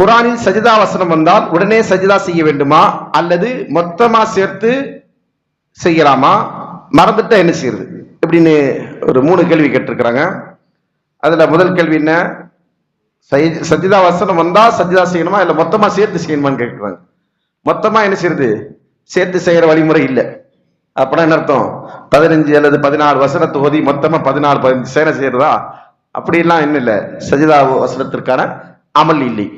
குரானில் சஜிதா வசனம் வந்தால் உடனே சஜிதா செய்ய வேண்டுமா? அல்லது மொத்தமா சேர்த்து செய்யலாமா? மறந்துட்டா என்ன செய்யறது? இப்படின்னு ஒரு மூணு கேள்வி கேட்டிருக்கிறாங்க. அதுல முதல் கேள்வி என்ன? சஜிதா வசனம் வந்தா சஜிதா செய்யணுமா? இல்ல மொத்தமா சேர்த்து செய்யணுமான்னு கேட்கிறாங்க. மொத்தமா என்ன செய்யறது? சேர்த்து செய்யற வழிமுறை இல்லை. அப்படின்னா என்ன அர்த்தம்? பதினஞ்சு அல்லது பதினாறு வசனத்தை ஓதி மொத்தமா பதினாலு பதினஞ்சு சேர செய்யறதா? அப்படிலாம் என்ன இல்லை. சஜிதா வசனத்திற்கான அமல் இல்லை.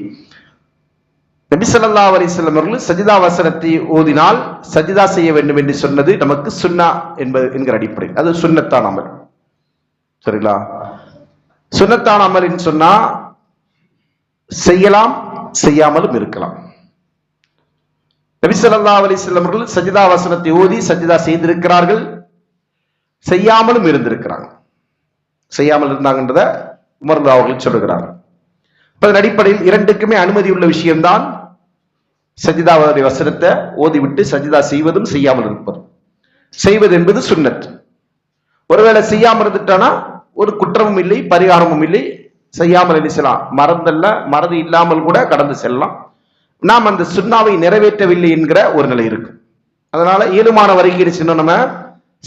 நபிசல்லா ஸல்லல்லாஹு அவர்கள் சஜிதா வசனத்தை ஓதினால் சஜிதா செய்ய வேண்டும் என்று சொன்னது நமக்கு சுன்னா என்பது என்கிற அடிப்படை. அது சுன்னத்தான் அமல். சரிங்களா? சுண்ணத்தான் அமல் சொன்னா செய்யலாம் செய்யாமலும் இருக்கலாம். நபிசல்லா ஸல்லல்லாஹு அவர்கள் சஜிதா வசனத்தை ஓதி சஜிதா செய்திருக்கிறார்கள் செய்யாமலும் இருந்திருக்கிறாங்க. செய்யாமல் இருந்தாங்கன்றத உமர்ந்து அவர்கள் சொல்லுகிறார்கள் அதன் அடிப்படையில் இரண்டுக்குமே அனுமதி உள்ள விஷயம்தான் சஜிதாவுடைய வசனத்தை ஓதிவிட்டு சஜிதா செய்வதும் செய்யாமல் இருப்பதும் செய்வது என்பது சுன்னத் ஒருவேளை செய்யாமல் இருந்துட்டானா ஒரு குற்றமும் இல்லை பரிகாரமும் இல்லை செய்யாமல் என்ன செய்யலாம்? மறந்தல்ல மறதி இல்லாமல் கூட கடந்து செல்லலாம். நாம் அந்த சுண்ணாவை நிறைவேற்றவில்லை என்கிற ஒரு நிலை இருக்கு. அதனால இயலுமான வரைக்கும் சின்ன செய்யணும் நம்ம?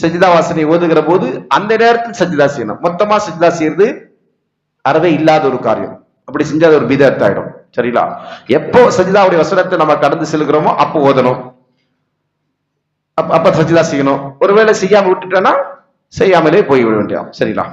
சஜிதா வாசனை ஓதுகிற போது அந்த நேரத்தில் சஜிதா செய்யணும். மொத்தமா சஜிதா செய்யறது அறவே இல்லாத ஒரு காரியம். அப்படி செஞ்சா அது ஒரு பிதத் ஆயிடும் சரிங்களா? எப்போ சஜிதாவுடைய வசனத்தை நம்ம கடந்து செல்கிறோமோ அப்போ ஓதணும். அப்ப அப்ப சஜிதா செய்யணும். ஒருவேளை செய்யாம விட்டுட்டோம்னா செய்யாமலே போய் விட வேண்டியதான் சரிங்களா?